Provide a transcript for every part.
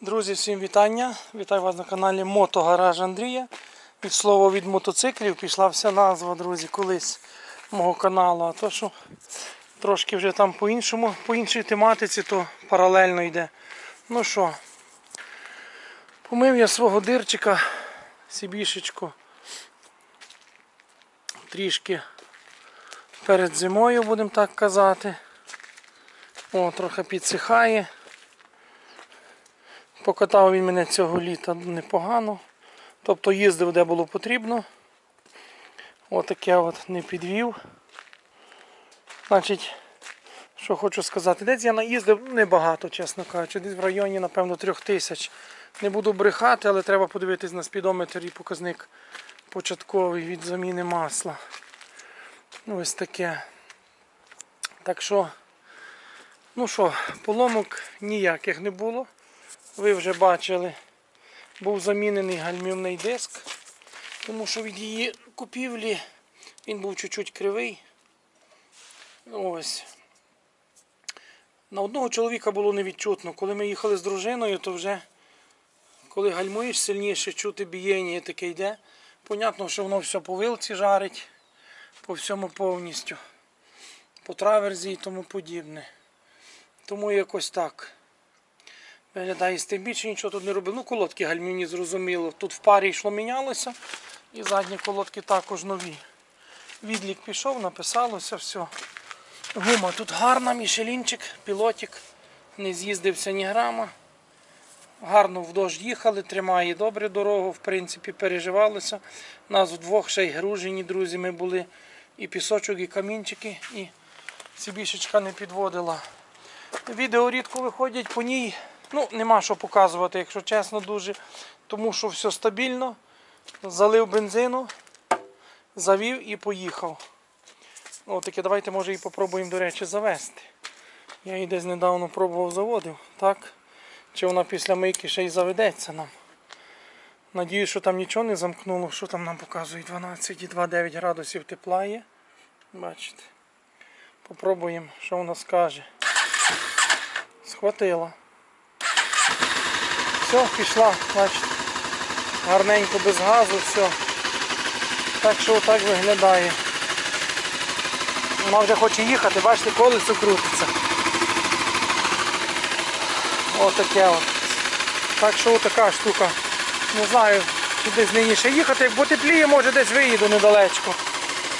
Друзі, всім вітання! Вітаю вас на каналі Мотогараж Андрія. Від слова від мотоциклів пішла вся назва, друзі, колись мого каналу. А то, що трошки вже там по-іншому, по іншій тематиці, то паралельно йде. Ну що, помив я свого дирчика, сібішечку. Трішки перед зимою, будемо так казати. О, трохи підсихає. Покатав він мене цього літа непогано. Тобто їздив де було потрібно. Отаке от не підвів. Значить, що хочу сказати, десь я наїздив небагато, чесно кажучи, десь в районі, напевно, трьох тисяч. Не буду брехати, але треба подивитись на спідометр і показник початковий від заміни масла. Ось таке. Так що, ну що, поломок ніяких не було. Ви вже бачили, був замінений гальмівний диск, тому що від її купівлі він був чуть-чуть кривий. Ось. На одного чоловіка було невідчутно. Коли ми їхали з дружиною, то вже коли гальмуєш сильніше, чути бієння таке йде. Понятно, що воно все по вилці жарить, по всьому повністю, по траверзі і тому подібне. Тому якось так. Виглядає з тим більше нічого тут не робив. Ну, колодки гальмівні зрозуміло. Тут в парі йшло мінялося. І задні колодки також нові. Відлік пішов, написалося все. Гума тут гарна, мішелінчик, пілотик. Не з'їздився ні грама. Гарно вдовж їхали, тримає добре дорогу, в принципі, переживалося. Нас вдвох ще й гружені, друзі, ми були. І пісочок, і камінчики, і сібішечка не підводила. Відео рідко виходять по ній. Ну, нема що показувати, якщо чесно, дуже. Тому що все стабільно. Залив бензину, завів і поїхав. О, таке давайте може і попробуємо, до речі, завести. Я її десь недавно пробував заводив. Так? Чи вона після мийки ще й заведеться нам. Надіюсь, що там нічого не замкнуло. Що там нам показує 12,29 градусів тепла є. Бачите. Попробуємо, що вона скаже. Схватила. Все, пішла, бачите. Гарненько без газу, все. Так що отак виглядає. Вона вже хоче їхати, бачите, колесо крутиться. Отаке от. Так що отака штука. Не знаю, чи десь нині ще їхати. Як потепліє, може десь виїду недалечко.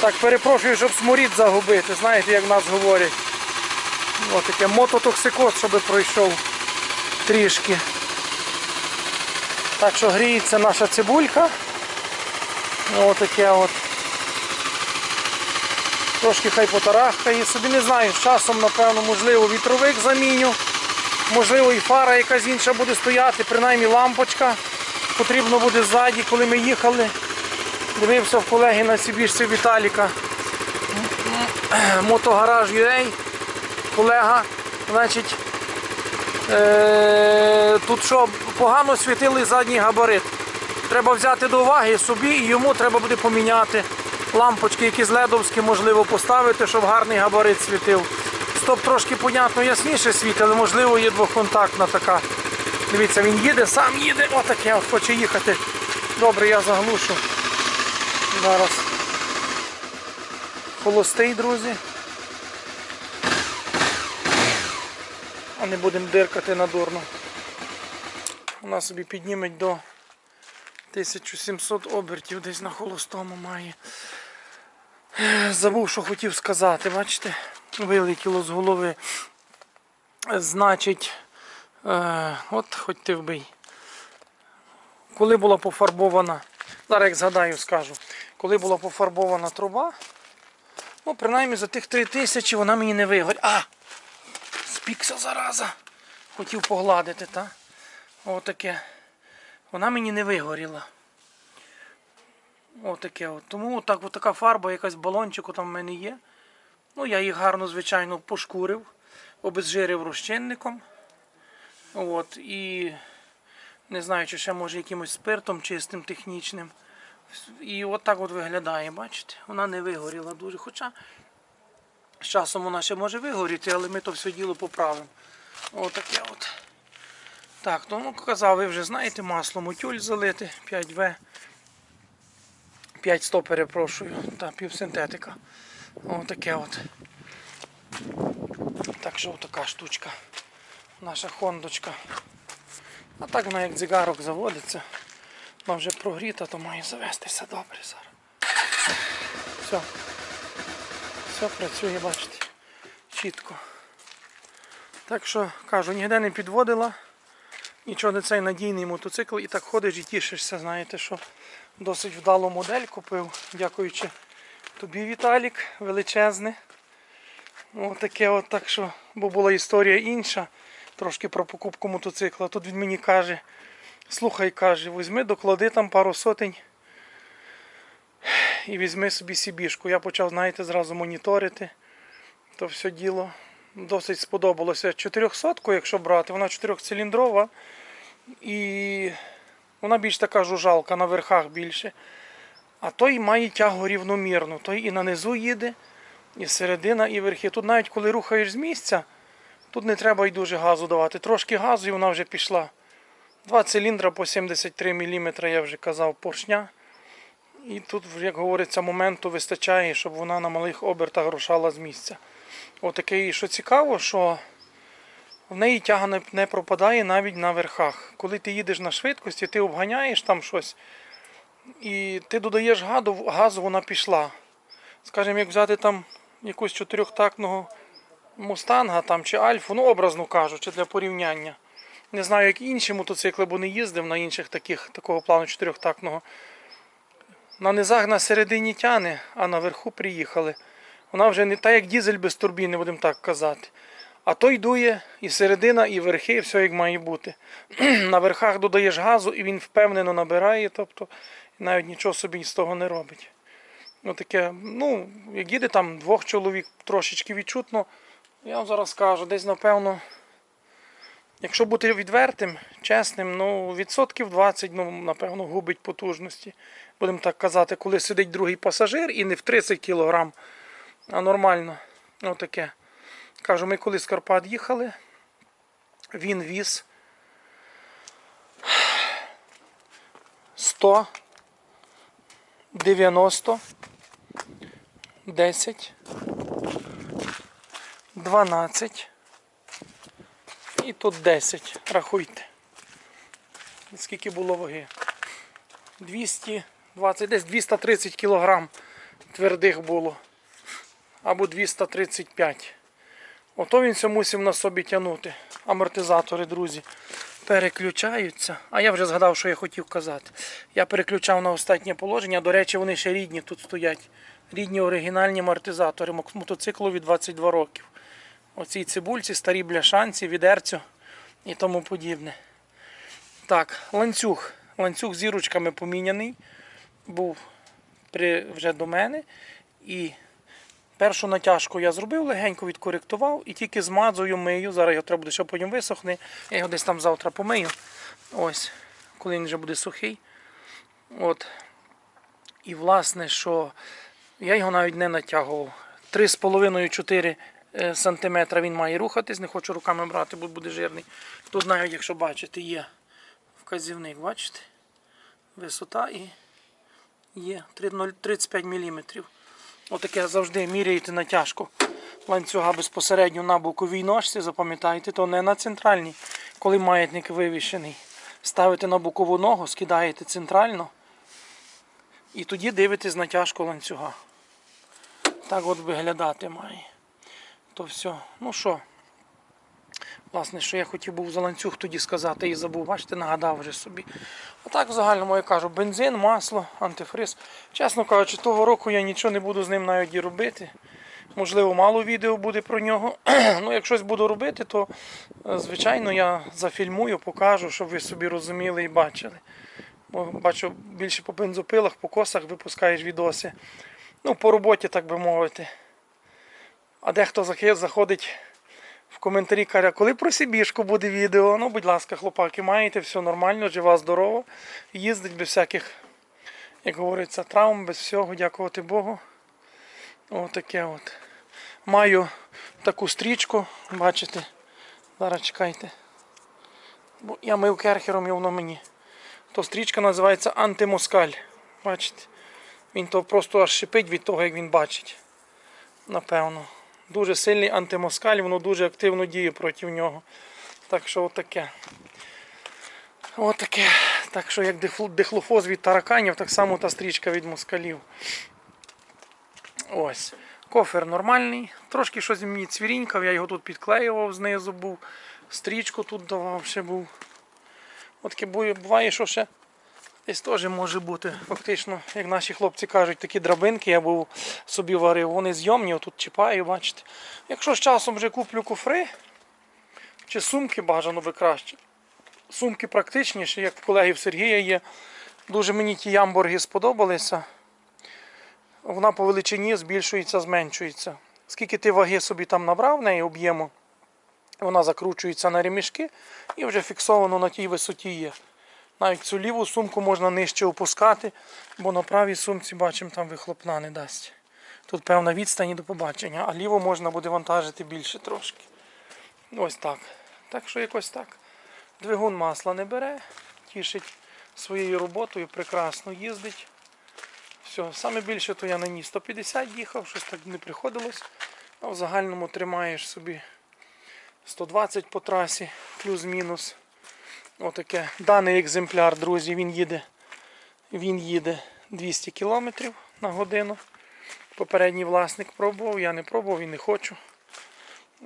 Так, перепрошую, щоб сморід загубити. Знаєте, як нас говорять. Отаке мототоксикоз, щоб пройшов трішки. Так що гріється наша цибулька. Отаке от. Трошки хай потарахкає. Собі не знаю, з часом, напевно, можливо, вітровик заміню. Можливо, і фара якась інша буде стояти, принаймні лампочка. Потрібно буде ззаді, коли ми їхали. Дивився в колеги на Сибірці Віталіка. Мотогараж UA. Колега, значить, тут що, погано світили задній габарит. Треба взяти до уваги собі і йому треба буде поміняти лампочки, якісь ледовські можливо поставити, щоб гарний габарит світив. Стоп трошки, понятно, ясніше світить, але можливо є двохконтактна така. Дивіться, він їде, сам їде, отаке, от хоче їхати. Добре, я заглушу. Зараз. Холостий, друзі. А не будемо диркати надурно. Вона собі підніметь до 1700 обертів десь на холостому має. Забув, що хотів сказати, бачите? Вилетіло з голови. Значить, е, от хоч ти вбий. Коли була пофарбована, зараз як згадаю, скажу, коли була пофарбована труба, ну, принаймні за тих 3 тисячі вона мені не вигорить. А! Спікся зараза. Хотів погладити, так? Отаке. Вона мені не вигоріла. Отаке от. Тому так, от така фарба, якась балончику там в мене є. Ну, я їх гарно, звичайно, пошкурив, обезжирив розчинником. От, і не знаю, чи ще може якимось спиртом чистим, технічним. І от от виглядає, бачите? Вона не вигоріла дуже. Хоча з часом вона ще може вигоріти, але ми то все діло поправимо. Отаке от. Так, то ну казав, ви вже знаєте, масло мотюль залити 5В. 500, перепрошую, та півсинтетика. Отаке от. Так що така штучка. Наша хондочка. А так вона як дзигарок заводиться. Вона вже прогріта, то має завестися добре зараз. Все. Все працює, бачите. Чітко. Так що, кажу, ніде не підводила. Нічого не цей надійний мотоцикл і так ходиш і тішишся, знаєте, що досить вдалу модель купив, дякуючи тобі, Віталік, величезне. Отаке от так що, бо була історія інша, трошки про покупку мотоцикла. Тут він мені каже, слухай, каже, візьми, доклади там пару сотень і візьми собі сібішку. Я почав, знаєте, зразу моніторити то все діло. Досить сподобалося. 400 якщо брати, вона 4-циліндрова і вона більш така жужалка, на верхах більше. А той має тягу рівномірну. Той і на низу їде, і середина, і верхи. Тут навіть коли рухаєш з місця, тут не треба й дуже газу давати. Трошки газу і вона вже пішла. Два циліндра по 73 мм, я вже казав, поршня. І тут, як говориться, моменту вистачає, щоб вона на малих обертах рушала з місця. Отаке, що цікаво, що в неї тяга не пропадає навіть на верхах. Коли ти їдеш на швидкості, ти обганяєш там щось, і ти додаєш газу, газу вона пішла. Скажімо, як взяти там якусь чотирьохтактного мустанга там, чи альфу, ну образно кажучи, для порівняння. Не знаю, як інші мотоцикли, бо не їздив на інших таких, такого плану чотирьохтактного. На низах на середині тяне, а наверху приїхали. Вона вже не та як дізель без турбіни, будемо так казати. А той дує і середина, і верхи, і все як має бути. На верхах додаєш газу і він впевнено набирає, тобто навіть нічого собі з того не робить. Ну, таке, ну, як їде там двох чоловік трошечки відчутно, я вам зараз скажу, десь напевно, якщо бути відвертим, чесним, ну, відсотків 20, ну, напевно, губить потужності. Будемо так казати, коли сидить другий пасажир і не в 30 кілограм, а нормально. Отаке. Кажу, ми коли з Карпат їхали, він віз 100, 90, 10, 12 і тут 10. Рахуйте. Скільки було ваги? 220, десь 230 кілограм твердих було. Або 235. Ото він все мусив на собі тягнути. Амортизатори, друзі, переключаються. А я вже згадав, що я хотів казати. Я переключав на останнє положення. До речі, вони ще рідні тут стоять. Рідні оригінальні амортизатори мотоциклові 22 років. Оці цибульці, старі бляшанці, відерцю і тому подібне. Так, ланцюг. Ланцюг зірочками поміняний. Був при, вже до мене. І першу натяжку я зробив, легенько відкоректував і тільки змазую, мию. Зараз його треба буде, щоб потім висохне. Я його десь там завтра помию. Ось, коли він вже буде сухий. От. І власне, що я його навіть не натягував. 3,5-4 е, сантиметра він має рухатись, не хочу руками брати, бо буде жирний. Тут навіть, якщо бачите, є вказівник, бачите? Висота і є 35 мм. Отаке завжди міряєте натяжку ланцюга безпосередньо на боковій ножці, запам'ятайте, то не на центральній, коли маятник вивішений. Ставите на бокову ногу, скидаєте центрально і тоді дивитесь натяжку ланцюга. Так от виглядати має. То все. Ну що, власне, що я хотів був за ланцюг тоді сказати і забув, бачите, нагадав вже собі. А так в загальному я кажу, бензин, масло, антифриз. Чесно кажучи, того року я нічого не буду з ним навіть і робити. Можливо, мало відео буде про нього. ну, як щось буду робити, то е, звичайно я зафільмую, покажу, щоб ви собі розуміли і бачили. Бо бачу, більше по бензопилах, по косах випускаєш відоси. Ну, по роботі, так би мовити. А дехто заходить в коментарі каже, коли про Сибішку буде відео. Ну, будь ласка, хлопаки, маєте, все нормально, жива, здорова. Їздить без всяких, як говориться, травм, без всього, дякувати Богу. Отаке от. Маю таку стрічку, бачите. Зараз чекайте. Бо я мив керхером і воно мені. То стрічка називається антимоскаль. Бачите? Він то просто аж шипить від того, як він бачить. Напевно. Дуже сильний антимоскаль, воно дуже активно діє проти нього. Так що отаке. Отаке. Так що як дихло- дихлофоз від тараканів, так само та стрічка від москалів. Ось. Кофер нормальний. Трошки щось мені цвірінькав, я його тут підклеював знизу був. Стрічку тут давав ще був. От таке буває, що ще десь теж може бути. Фактично, як наші хлопці кажуть, такі драбинки я був собі варив. Вони зйомні, отут чіпаю, бачите. Якщо з часом вже куплю куфри, чи сумки бажано би краще. Сумки практичніші, як в колеги в Сергія є. Дуже мені ті ямборги сподобалися. Вона по величині збільшується, зменшується. Скільки ти ваги собі там набрав в неї об'єму, вона закручується на ремішки і вже фіксовано на тій висоті є. Навіть цю ліву сумку можна нижче опускати, бо на правій сумці бачимо, там вихлопна не дасть. Тут певна відстань до побачення, а ліву можна буде вантажити більше трошки. Ось так. Так що якось так. Двигун масла не бере, тішить своєю роботою, прекрасно їздить. Все, саме більше то я на ній 150 їхав, щось так не приходилось. А в загальному тримаєш собі 120 по трасі, плюс-мінус. Отаке. Даний екземпляр, друзі, він їде, він їде 200 км на годину. Попередній власник пробував, я не пробував і не хочу.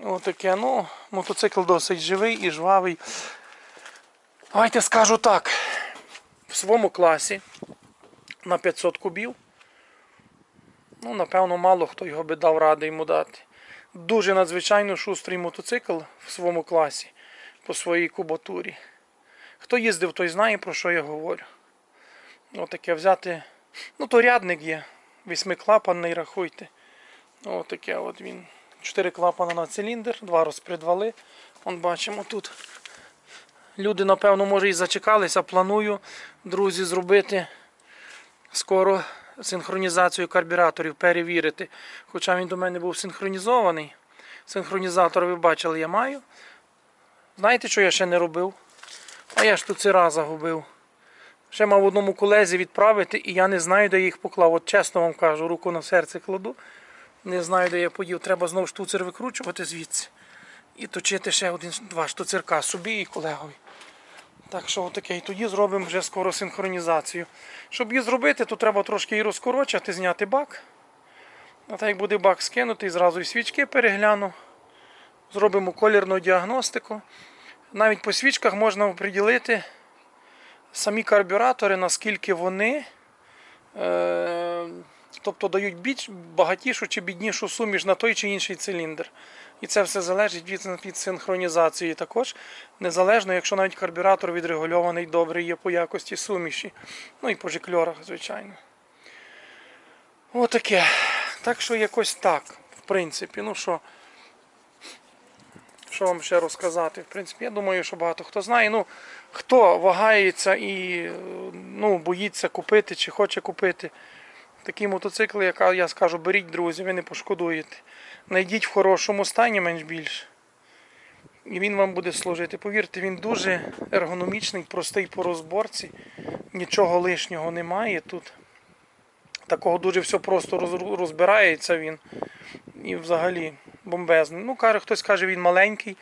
Отаке, ну, мотоцикл досить живий і жвавий. Давайте скажу так. В своєму класі на 500 кубів. Ну, напевно, мало хто його би дав ради йому дати. Дуже надзвичайно шустрий мотоцикл в своєму класі по своїй кубатурі. Хто їздив, той знає, про що я говорю. Отаке взяти. Ну, то рядник є. Восьмиклапанний, рахуйте. Отаке от він. Чотири клапана на циліндр, два розпредвали. Вон бачимо тут. Люди, напевно, може і зачекалися. Планую, друзі, зробити скоро синхронізацію карбюраторів, перевірити. Хоча він до мене був синхронізований. Синхронізатор, ви бачили, я маю. Знаєте, що я ще не робив? А я ж тут ціра загубив. Ще мав одному колезі відправити, і я не знаю, де я їх поклав. От чесно вам кажу, руку на серце кладу. Не знаю, де я подів. Треба знову штуцер викручувати звідси. І точити ще один-два штуцерка собі і колегові. Так що отаке. І тоді зробимо вже скоро синхронізацію. Щоб її зробити, то треба трошки її розкорочати, зняти бак. А так як буде бак скинутий, зразу і свічки перегляну. Зробимо колірну діагностику. Навіть по свічках можна оприділити самі карбюратори, наскільки вони е, тобто дають більш багатішу чи біднішу суміш на той чи інший циліндр. І це все залежить від, від синхронізації також. Незалежно, якщо навіть карбюратор відрегульований добре є по якості суміші. Ну і по жикльорах, звичайно. Отаке. Так що якось так, в принципі. Ну що, що вам ще розказати? В принципі, я думаю, що багато хто знає. Ну, хто вагається і ну, боїться купити чи хоче купити такі мотоцикли, яка я скажу, беріть, друзі, ви не пошкодуєте. Найдіть в хорошому стані, менш більше. І він вам буде служити. Повірте, він дуже ергономічний, простий по розборці. Нічого лишнього немає тут. Такого дуже все просто розбирається він. І взагалі бомбезний. Ну, каже, хтось каже, він маленький.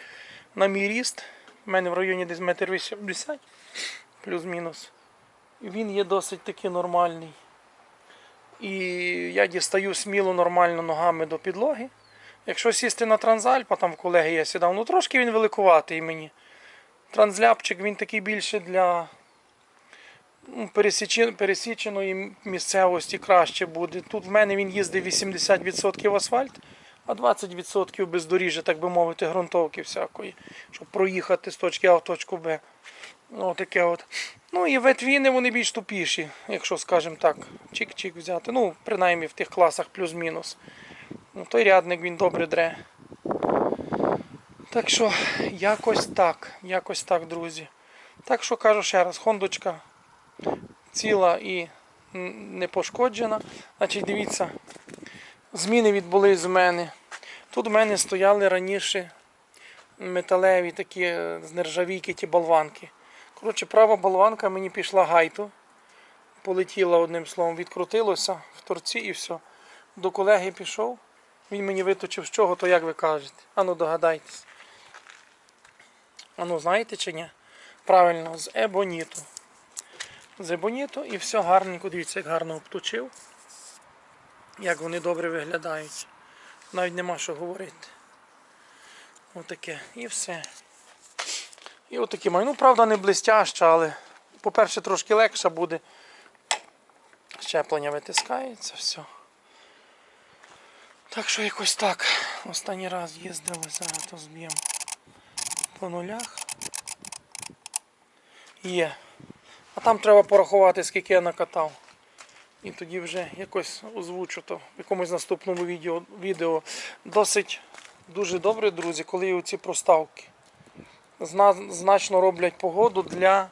На мій ріст. У мене в районі десь метр 80, плюс-мінус. Він є досить таки нормальний. І я дістаю сміло нормально ногами до підлоги. Якщо сісти на трансальпа, там в колеги я сідав, ну трошки він великуватий мені. Транзляпчик він такий більше для ну, пересіченої місцевості краще буде. Тут в мене він їздить 80% асфальт, а 20% бездоріжжя, так би мовити, ґрунтовки всякої, щоб проїхати з точки А в точку Б. Ну, от. Ну і ветвіни вони більш тупіші, якщо скажімо так, чик-чик взяти. Ну, принаймні в тих класах плюс-мінус. Ну, той рядник він добре дре. Так що, якось так, якось так, друзі. Так що кажу ще раз, хондочка ціла і не пошкоджена. Значить, дивіться, зміни відбулись з мене. Тут у мене стояли раніше металеві такі е, з нержавійки ті болванки. Коротше, права болванка мені пішла гайту. Полетіла одним словом, відкрутилося в торці і все. До колеги пішов. Він мені виточив з чого, то як ви кажете? Ану догадайтесь. Ану, знаєте чи ні? Правильно, з ебоніту. З ебоніту і все гарненько, дивіться, як гарно обточив. Як вони добре виглядають. Навіть нема що говорити. Отаке. І все. І отакі маю. Ну, правда, не блистяща, але, по-перше, трошки легше буде. Щеплення витискається, все. Так що якось так. Останній раз їздили, зараз то зб'ємо по нулях. Є. А там треба порахувати, скільки я накатав. І тоді вже якось озвучу то в якомусь наступному відео. відео. Досить дуже добре, друзі, коли оці проставки. Значно роблять погоду для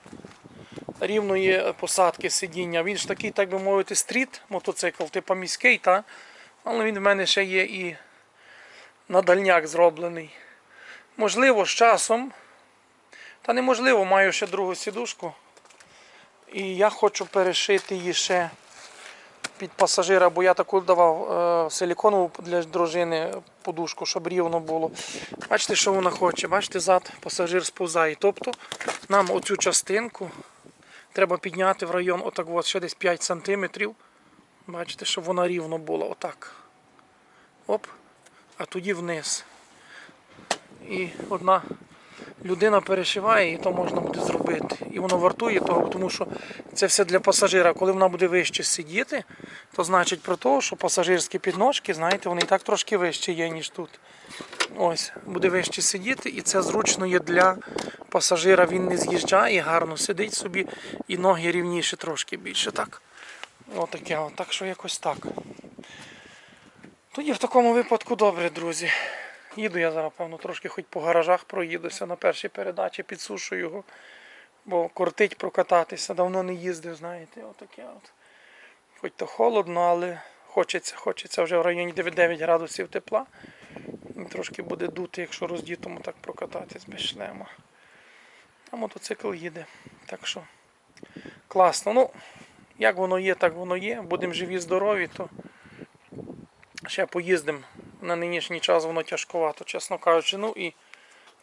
рівної посадки сидіння. Він ж такий, так би мовити, стріт мотоцикл, типу міський, та? але він в мене ще є і на дальняк зроблений. Можливо, з часом, та неможливо, маю ще другу сідушку. І я хочу перешити її ще під пасажира, бо я таку давав е, силіконову для дружини подушку, щоб рівно було. Бачите, що вона хоче? Бачите, зад пасажир сповзає. Тобто нам оцю частинку треба підняти в район отак от, ще десь 5 см. Бачите, щоб вона рівно була. Отак. Оп. А тоді вниз. І одна людина перешиває, і то можна буде зробити. І воно вартує того, тому що це все для пасажира. Коли вона буде вище сидіти, то значить про те, що пасажирські підножки, знаєте, вони і так трошки вище є, ніж тут. Ось, буде вище сидіти, і це зручно є для пасажира. Він не з'їжджає, гарно сидить собі, і ноги рівніше трошки більше. Так. Отаке, от. так що якось так. Тоді в такому випадку добре, друзі. Їду я зараз, певно, трошки хоч по гаражах проїдуся на першій передачі, підсушу його, бо кортить прокататися, давно не їздив, знаєте, отаке от. Хоч то холодно, але хочеться, хочеться вже в районі 9 градусів тепла. Трошки буде дути, якщо роздітому так прокататись без шлема. А мотоцикл їде. Так що класно. Ну, як воно є, так воно є. Будемо живі, здорові, то ще поїздимо. На нинішній час воно тяжковато, чесно кажучи. Ну і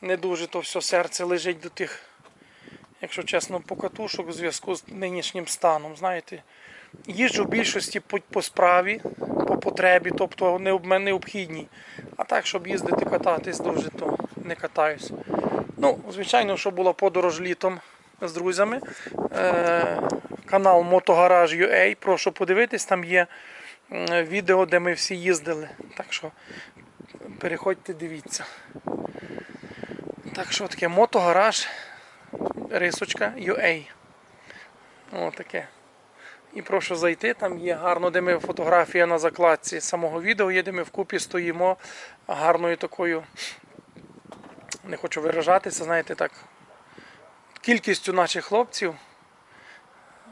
не дуже то все серце лежить до тих, якщо чесно, покатушок у зв'язку з нинішнім станом. Знаєте, їжджу в більшості по, по справі, по потребі, тобто не об- необхідній. А так, щоб їздити кататись дуже, то не катаюсь. Ну, звичайно, що була подорож літом з друзями. Е, канал Мотогараж.ua, прошу подивитись, там є відео, де ми всі їздили. Так що переходьте, дивіться. Так що таке мотогараж рисочка UA. О, таке. І прошу зайти, там є гарно, де ми фотографія на закладці самого відео є, де ми вкупі стоїмо гарною такою. Не хочу виражатися, знаєте, так. Кількістю наших хлопців,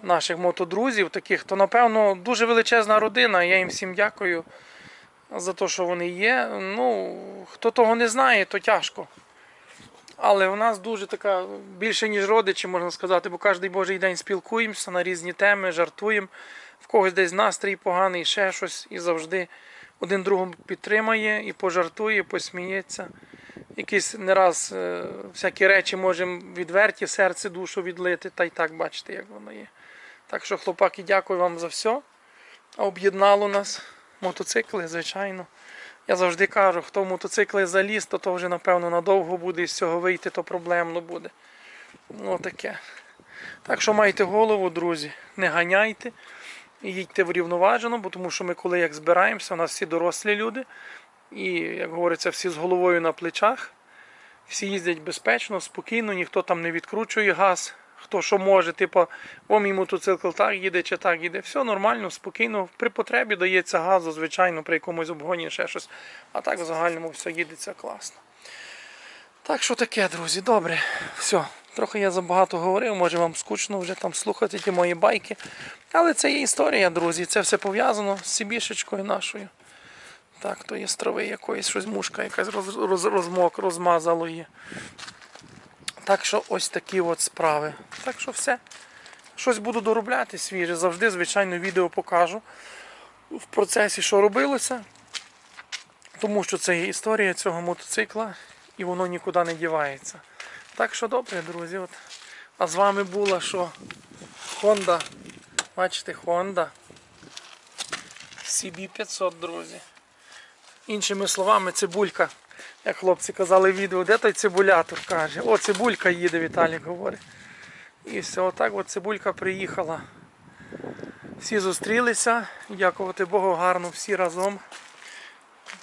наших мотодрузів, таких, то напевно дуже величезна родина. Я їм всім дякую за те, що вони є. Ну, хто того не знає, то тяжко. Але у нас дуже така більше, ніж родичі, можна сказати, бо кожен божий день спілкуємося на різні теми, жартуємо. В когось десь настрій поганий, ще щось, і завжди один другому підтримає і пожартує, посміється. Якісь не раз е, всякі речі можемо відверті, серце, душу відлити, та й так бачите, як воно є. Так що, хлопаки, дякую вам за все. Об'єднало нас мотоцикли, звичайно. Я завжди кажу, хто в мотоцикли заліз, то то вже напевно надовго буде і з цього вийти, то проблемно буде. Ну таке. Так що майте голову, друзі, не ганяйте їдьте врівноважено, бо тому що ми коли як збираємося, у нас всі дорослі люди, і, як говориться, всі з головою на плечах, всі їздять безпечно, спокійно, ніхто там не відкручує газ, хто що може, типу, о, мій мотоцикл так їде чи так їде. Все нормально, спокійно. При потребі дається газу, звичайно, при якомусь обгоні ще щось. А так в загальному все їдеться класно. Так що таке, друзі, добре. Все. Трохи я забагато говорив, може вам скучно вже там слухати ті мої байки. Але це є історія, друзі. Це все пов'язано з Сибішечкою нашою. Так, то є з трави якоїсь щось мушка, якась роз, роз, розмок, розмазало її. Так що ось такі от справи. Так що все. Щось буду доробляти свіже. Завжди, звичайно, відео покажу в процесі, що робилося. Тому що це є історія цього мотоцикла і воно нікуди не дівається. Так що добре, друзі. От. А з вами була що? Honda. Бачите, Honda. CB500, друзі. Іншими словами, цибулька. Як хлопці казали відео, де той цибулятор каже. О, цибулька їде, Віталік говорить. І все, отак от цибулька приїхала. Всі зустрілися, дякувати Богу, гарно, всі разом.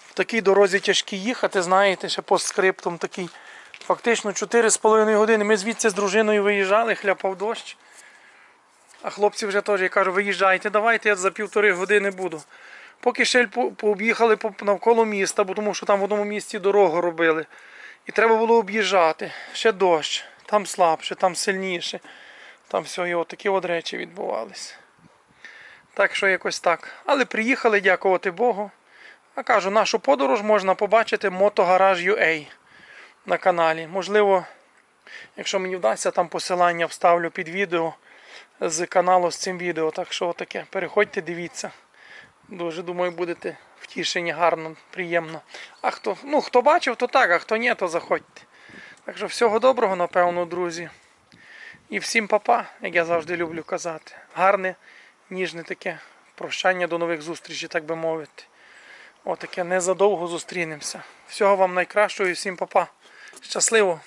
В такій дорозі тяжкі їхати, знаєте, ще по скриптам такий. Фактично 4,5 години. Ми звідси з дружиною виїжджали, хляпав дощ. А хлопці вже теж я кажу, виїжджайте, давайте, я за півтори години буду. Поки по- пооб'їхали навколо міста, бо тому що там в одному місці дорогу робили. І треба було об'їжджати. Ще дощ, там слабше, там сильніше. Там все, і отакі от речі відбувалися. Так що якось так. Але приїхали, дякувати Богу. А кажу, нашу подорож можна побачити Мотогараж UA на каналі. Можливо, якщо мені вдасться, там посилання вставлю під відео з каналу з цим відео. Так що таке, переходьте, дивіться. Дуже думаю, будете втішені, гарно, приємно. А хто, ну, хто бачив, то так, а хто ні, то заходьте. Так що всього доброго, напевно, друзі. І всім папа, як я завжди люблю казати. Гарне, ніжне таке прощання до нових зустрічей, так би мовити. Отаке незадовго зустрінемося. Всього вам найкращого і всім папа. Щасливо!